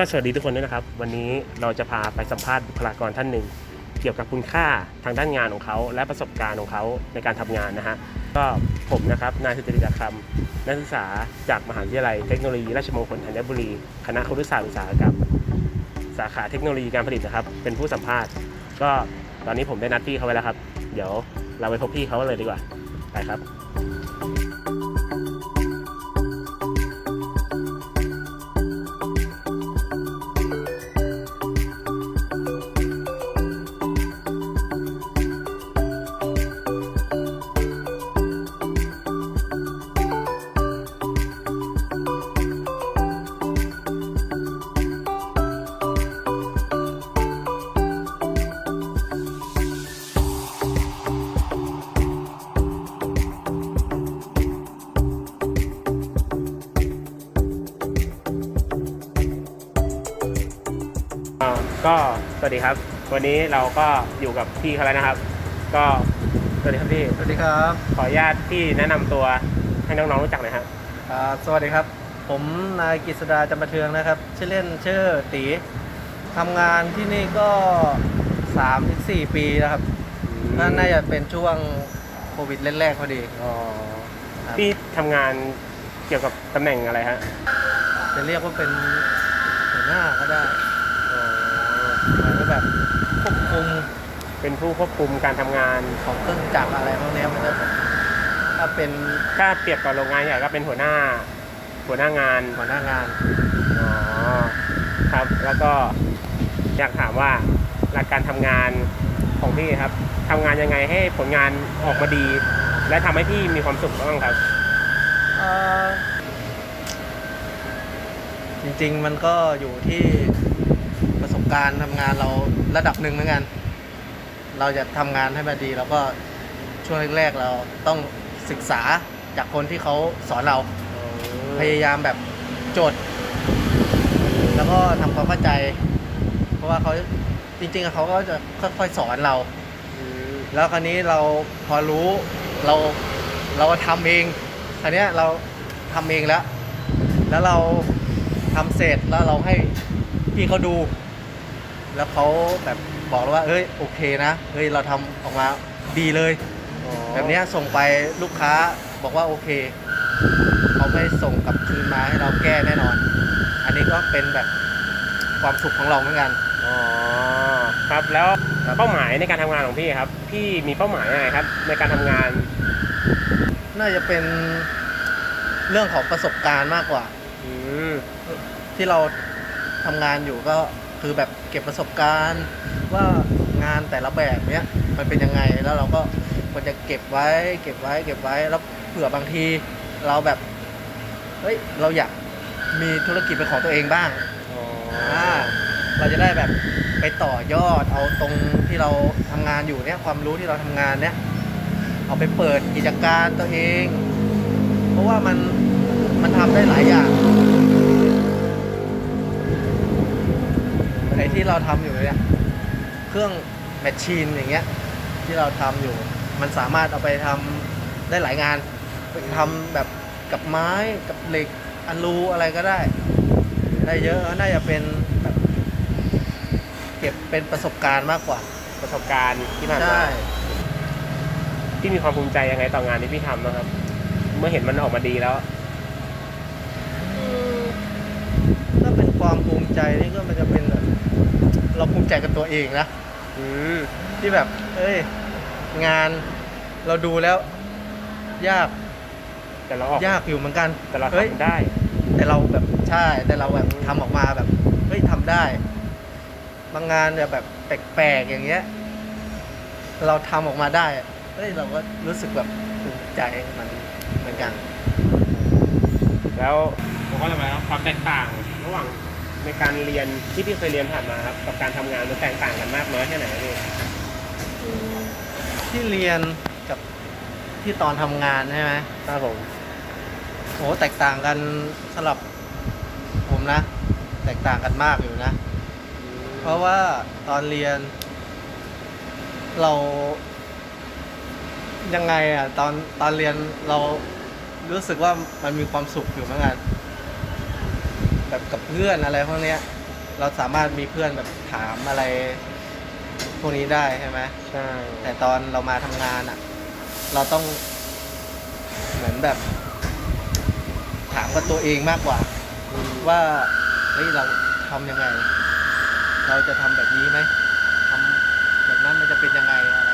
ก็สวัสดีทุกคนด้วยนะครับ วันนี้เราจะพาไปสัมภาษณ์บุคลากรท่านหนึ่ง เกี่ยวกับคุณค่าทางด้านงานของเขา และประสบการณ์ของเขาในการทำงานนะฮะก็ผมนะครับนายสุจริตคำนักศึกษาจากมหาวิทยาลัยเทคโนโลยีราชมงคลธัญบุรี คณะครุศาสตร์อุตสาหกรรม สาขาเทคโนโลยีการผลิตนะครับ เป็นผู้สัมภาษณ์ ก็ตอนนี้ผมได้นัดพี่เขาไว้แล้วครับ เดี๋ยวเราไปพบพี่เขาเลยดีกว่าไปครับ ก็สวัสดีครับ วันนี้เราก็อยู่กับพี่เขาแล้วนะครับ ก็สวัสดีครับพี่สวัสดีครับขออนุญาตพี่แนะนำตัวให้น้องๆรู้จักหน่อยครับอ่าสวัสดีครับ ผมนายกฤษดาจำปาเทืองนะครับ ชื่อเล่นชื่อตีทำงานที่นี่ก็3ถึง4ปีแล้วครับน่าน่าจะเป็นช่วงโควิดแรกๆพอดีอ๋อครับพี่ทำงานเกี่ยวกับตำแหน่งอะไรฮะจะเรียกว่าเป็นหัวหน้าก็ได้อ๋อ หรือแบบควบคุมเป็นผู้ควบคุมการทำงาน ของเครื่องจักรอะไรพวกเนี้ยมันจะแบบถ้าเป็นถ้าเปรียบกับโรงงานใหญ่ก็เป็นหัวหน้า หัวหน้างาน หัวหน้างาน อ๋อครับแล้วก็อยากถามว่าหลักการทำงานของพี่ครับทำงานยังไงให้ผลงานออกมาดี และทำให้พี่มีความสุขบ้างครับ เอ่อจริงๆมันก็อยู่ที่ประสบ การณ์ทำงานเราระดับหนึ่งเหมือนกัน เราจะทำงานให้มันดีเราก็ช่วงแรกๆเราต้องศึกษาจากคนที่เขาสอนเราพยายามแบบจด แล้วก็ทำความเข้าใจ เพราะว่าเขาจริงๆเขาก็จะค่อยๆสอนเรา แล้วคราวนี้เราพอรู้เราเราก็ทำเองคราวนี้เราทำเองแล้ว แล้วเราทำเสร็จแล้วเราให้พี่เขาดู แล้วเขาแบบบอกเราว่าเอ้ยโอเคนะเฮ้ยเราทำออกมาดีเลย แบบเนี้ยส่งไปลูกค้าบอกว่าโอเค เขาไม่ส่งกลับคืนมาให้เราแก้แน่นอน อันนี้ก็เป็นแบบความสุขของเราเหมือนกัน อ๋อครับแล้วครับ เป้าหมายในการทำงานของพี่ครับ พี่มีเป้าหมายยังไงครับ ในการทำงานน่าจะเป็นเรื่องของประสบการณ์มากกว่า อืมที่เราทำงานอยู่ก็ คือแบบเก็บประสบการณ์ว่างานแต่ละแบบเนี้ยมันเป็นยังไงแล้วเราก็ควรจะเก็บไว้ เก็บไว้ เก็บไว้แล้วเผื่อบางทีเราแบบเฮ้ยเราอยากมีธุรกิจเป็นของตัวเองบ้างอ๋ออ่าเราจะได้แบบไปต่อยอดเอาตรงที่เราทำงานอยู่เนี่ยความรู้ที่เราทำงานเนี่ยเอาไปเปิดกิจการตัวเอง เพราะว่ามันมันทำได้หลายอย่าง ไอ้ที่เราทำอยู่เนี่ยเครื่องแมชชีนอย่างเงี้ยที่เราทำอยู่ มันสามารถเอาไปทำได้หลายงานไปทำแบบกับไม้กับเหล็กอลูอะไรก็ได้ ได้เยอะน่าจะเป็นแบบเก็บเป็นประสบการณ์มากกว่าประสบการณ์ที่ผ่านมาใช่พี่มีความภูมิใจยังไงต่องานที่พี่ทำนะครับ เมื่อเห็นมันออกมาดีแล้วอืมถ้าเป็นความภูมิใจนี่ก็มันจะเป็นแบบ เราภูมิใจกับตัวเองนะอืมที่แบบ เอ้ย งานเราดูแล้ว ยาก แต่เราออกยากอยู่เหมือนกันแต่เราเฮ้ยทำได้ แต่เราแบบใช่ แต่เราแบบทำออกมาแบบเฮ้ยทำได้ บางงานเนี่ยแบบแปลกๆอย่างเงี้ย เราทำออกมาได้เฮ้ยเราก็รู้สึกแบบภูมิใจมันเหมือนกัน แล้วผมก็จะมาความแตกต่างระหว่าง ในการเรียนที่พี่เคยเรียนผ่านมาครับกับการทำงานมันแตกต่างกันมากน้อยแค่ไหนพี่ที่เรียนกับที่ตอนทำงานใช่ไหมครับผมโหแตกต่างกันสำหรับผมนะ แตกต่างกันมากอยู่นะ เพราะว่าตอนเรียน เรายังไงอะตอนตอนเรียนเรารู้สึกว่ามันมีความสุขอยู่เหมือนกัน แบบกับเพื่อนอะไรพวกเนี้ย เราสามารถมีเพื่อนแบบถามอะไร พวกนี้ได้ใช่ไหมใช่แต่ตอนเรามาทำงานอะ่ะ เราต้อง เหมือนแบบ ถามกับตัวเองมากกว่า อืมว่าเฮ้ยเราทำยังไง เราจะทำแบบนี้ไหมทำแบบนั้นมันจะเป็นยังไงอะไร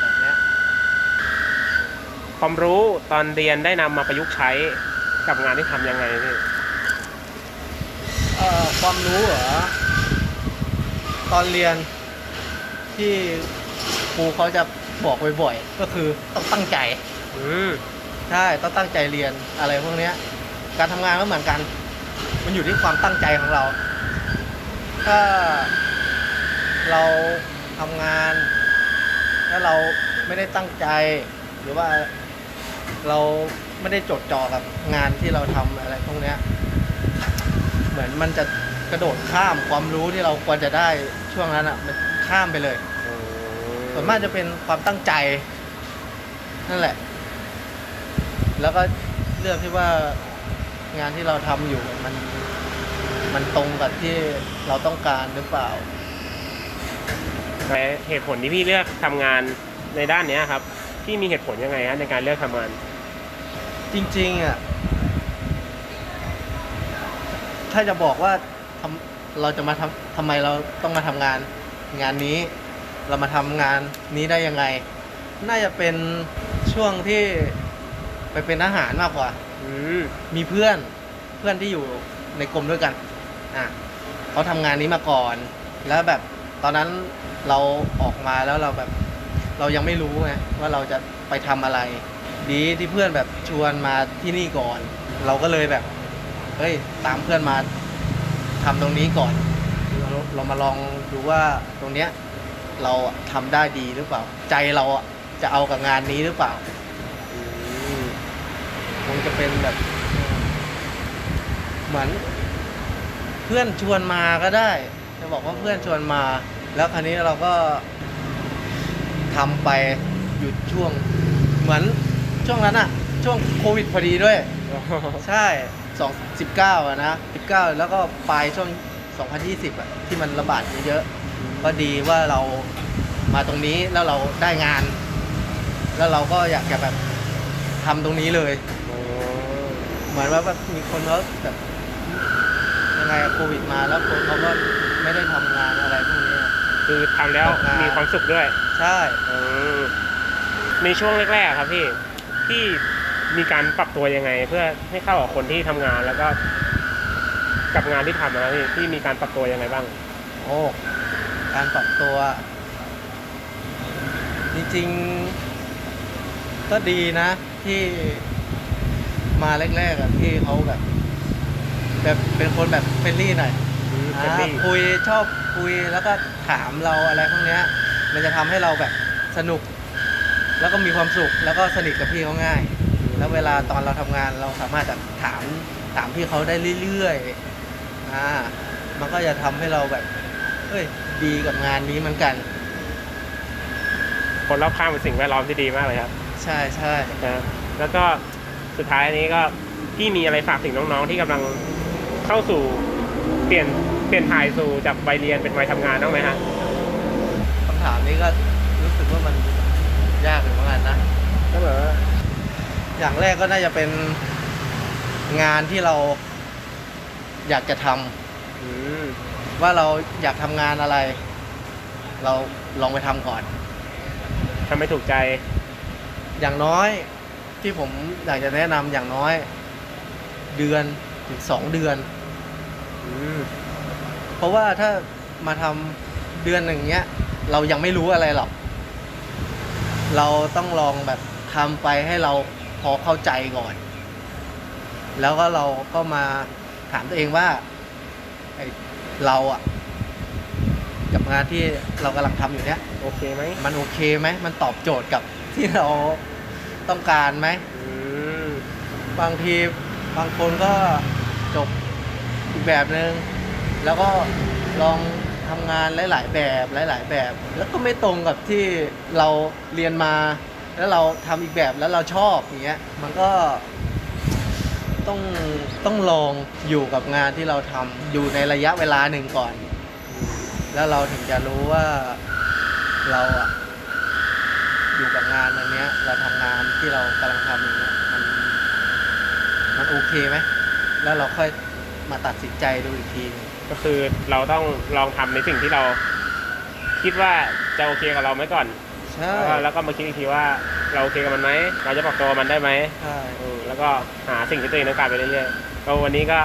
แบบเนี้ยความรู้ตอนเรียนได้นำมาประยุกต์ใช้กับงานที่ทำยังไงพี่เอ่อความรู้เหรอ ตอนเรียนที่ครูเขาจะบอกบ่อยๆ ก็คือต้องตั้งใจ อืมใช่ต้องตั้งใจเรียนอะไรพวกเนี้ย การทำงานก็เหมือนกัน มันอยู่ที่ความตั้งใจของเรา ถ้าเราทำงานแล้วเราไม่ได้ตั้งใจ หรือว่าเราไม่ได้จดจ่อกับงานที่เราทำอะไรพวกเนี้ย เหมือนมันจะกระโดดข้ามความรู้ที่เราควรจะได้ช่วงนั้นอะ มันข้ามไปเลย ส่วนมากจะเป็นความตั้งใจ นั่นแหละ แล้วก็เลือกที่ว่างานที่เราทำอยู่มันมันตรงกับที่เราต้องการหรือเปล่าแต่เหตุผลที่พี่เลือกทำงานในด้านเนี้ยครับ พี่มีเหตุผลยังไงฮะในการเลือกทำงาน จริงๆอะ ถ้าจะบอกว่าทำเราจะมาทำทำไมเราต้องมาทำงาน งานนี้ เรามาทำงานนี้ได้ยังไง น่าจะเป็นช่วงที่ไปเป็นอาหารมากกว่า อืมมีเพื่อนเพื่อนที่อยู่ในกรมด้วยกัน อะเขาทำงานนี้มาก่อน แล้วแบบตอนนั้นเราออกมาแล้วเราแบบ เรายังไม่รู้ไงว่าเราจะไปทำอะไร ดีที่เพื่อนแบบชวนมาที่นี่ก่อน เราก็เลยแบบ เฮ้ยตามเพื่อนมาทำตรงนี้ก่อนเราเรามาลองดูว่าตรงเนี้ยเราอะทำได้ดีหรือเปล่า ใจเราอะจะเอากับงานนี้หรือเปล่าอืมคงจะเป็นแบบ เหมือน เพื่อนชวนมาก็ได้ จะบอกว่าเพื่อนชวนมา แล้วคราวนี้เราก็ทำไปหยุดช่วง เหมือนช่วงนั้นอะช่วงโควิดพอดีด้วย ใช่ 2 19อะนะ19 แล้วก็ปลายช่วง 2020อะที่มันระบาดเยอะๆก็ดีว่าเรามาตรงนี้แล้วเราได้งาน แล้วเราก็อยากจะแบบทำตรงนี้เลยโอ้เหมือนว่าแบบมีคนเขาแบบยังไงอะโควิดมาแล้วคนเขาก็ไม่ได้ทำงานอะไรพวกนี้อะ คือทำแล้วตกงาน มีความสุขด้วยใช่ อืมในช่วงแรกๆครับพี่พี่ มีการปรับตัวยังไง เพื่อให้เข้ากับคนที่ทำงานแล้วก็กับงานที่ทำนะพี่พี่มีการปรับตัวยังไงบ้าง โอ้การปรับตัว จริงๆ ก็ดีนะ ที่มาแรกๆอะที่เขาแบบ แบบเป็นคนแบบเฟรนลี่หน่อยอืมอ่าเฟรนลี่คุยชอบคุยแล้วก็ถามเราอะไรพวกเนี้ย มันจะทำให้เราแบบสนุก แล้วก็มีความสุขแล้วก็สนิทกับพี่เขาง่าย แล้วเวลาตอนเราทำงานเราสามารถจะถามถามพี่เขาได้เรื่อยๆอ่ามันก็จะทำให้เราแบบเฮ้ยดีกับงานนี้เหมือนกัน คนรอบข้างเป็นสิ่งแวดล้อมที่ดีมากเลยครับ ใช่ใช่นะแล้วก็สุดท้ายนี้ก็พี่มีอะไรฝากถึงน้องๆที่กำลังเข้าสู่เปลี่ยนเปลี่ยนถ่ายสู่จากวัยเรียนเป็นวัยทำงานบ้างไหมฮะคำถามนี้ก็รู้สึกว่ามันยากอยู่เหมือนกันนะก็แบบว่า อย่างแรกก็น่าจะเป็นงานที่เราอยากจะทำอืมว่าเราอยากทำงานอะไร เราลองไปทำก่อน ทำไม่ถูกใจ อย่างน้อยที่ผมอยากจะแนะนำอย่างน้อย เดือนถึงสองเดือน อืมเพราะว่าถ้ามาทำเดือนหนึ่งเนี้ย เรายังไม่รู้อะไรหรอก เราต้องลองแบบทำไปให้เรา พอเข้าใจก่อน แล้วก็เราก็มาถามตัวเองว่าไอเราอะกับงานที่เรากำลังทำอยู่เนี้ยโอเคไหมมันโอเคไหมมันตอบโจทย์กับที่เราต้องการไหมอืมบางทีบางคนก็จบอีกแบบหนึง่งแล้วก็ลองทำงานหลาย ๆ แบบหลาย ๆ แบบ แล้วก็ไม่ตรงกับที่เราเรียนมา แล้วเราทำอีกแบบแล้วเราชอบอย่างเงี้ยมันก็ต้องต้องลองอยู่กับงานที่เราทำอยู่ในระยะเวลาหนึ่งก่อน แล้วเราถึงจะรู้ว่าเราอะอยู่กับงานอันเนี้ย เราทำงานที่เรากำลังทำอยู่เนี่ยมันมันโอเคไหมแล้วเราค่อยมาตัดสินใจดูอีกทีก็คือเราต้องลองทำในสิ่งที่เรา คิดว่าจะโอเคกับเราไหมก่อน ใช่ แล้วก็แล้วก็มาคิดอีกทีว่าเราโอเคกับมันไหมเราจะปรับตัวกับมันได้ไหมใช่อืมแล้วก็หาสิ่งที่ตัวเองต้องการไปเรื่อยๆก็วันนี้ก็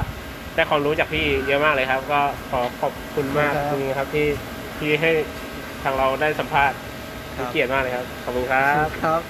ได้ความรู้จากพี่เยอะมากเลยครับ ก็ขอขอบคุณมากจริงๆครับที่ที่ให้ทางเราได้สัมภาษณ์เป็นเกียรติมากเลยครับขอบคุณครับ ครับ